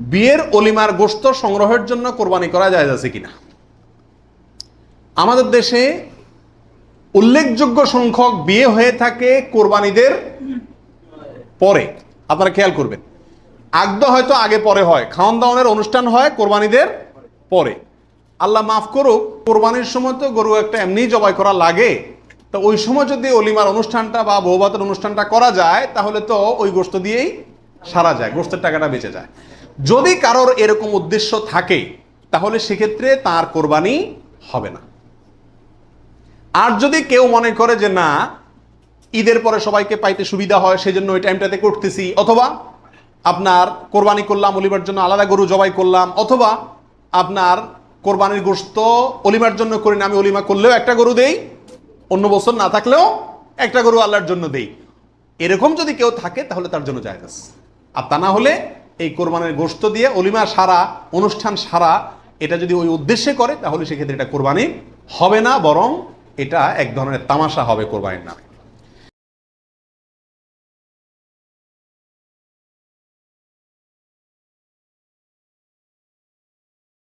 বিয়ের অলিমার গোস্ত সংগ্রহের জন্য কোরবানি করা যায় আছে কিনা? আমাদের দেশে উল্লেখযোগ্য সংখ্যক বিয়ে হয়ে থাকে কোরবানিদের পরে। আপনারা খেয়াল করবেন। আগদ হয়তো আগে পরে হয়, খাওয়ান দাওয়ানের অনুষ্ঠান হয় কোরবানিদের পরে। আল্লাহ মাফ করুক, কোরবানির সময় তো গরু একটা এমনিই জবাই করা লাগে। তো ওই সময় যদি অলিমার অনুষ্ঠানটা বা বৌভাতের অনুষ্ঠানটা করা যায়, তাহলে তো ওই গোস্ত দিয়েই সারা যায় গোস্তের টাকাটা বেঁচে যায়। যদি কারোর এরকম উদ্দেশ্য থাকে, তাহলে সেক্ষেত্রে তার কোরবানি হবে না। আর যদি কেউ মনে করে যে না, ঈদের পরে সবাইকে পাইতে সুবিধা হয়, সেজন্য ওই টাইমটাতে করতেছি, অথবা আপনার কোরবানি করলাম, অলিমার জন্য আলাদা গরু জবাই করলাম, অথবা আপনার কোরবানির গোস্ত অলিমার জন্য করি না, আমি অলিমা করলেও একটা গরু দেই, অন্য বছর না থাকলেও একটা গরু আল্লাহর জন্য দেই। এরকম যদি কেউ থাকে, তাহলে তার জন্য জায়েজ আছে। আর তা না হলে এই কোরবানের গোস্ত দিয়ে অলিমা সারা, অনুষ্ঠান সারা, এটা যদি ওই উদ্দেশ্যে করে, তাহলে সেক্ষেত্রে এটা কোরবানি হবে না, বরং এটা এক ধরনের তামাশা হবে কোরবানির নামে।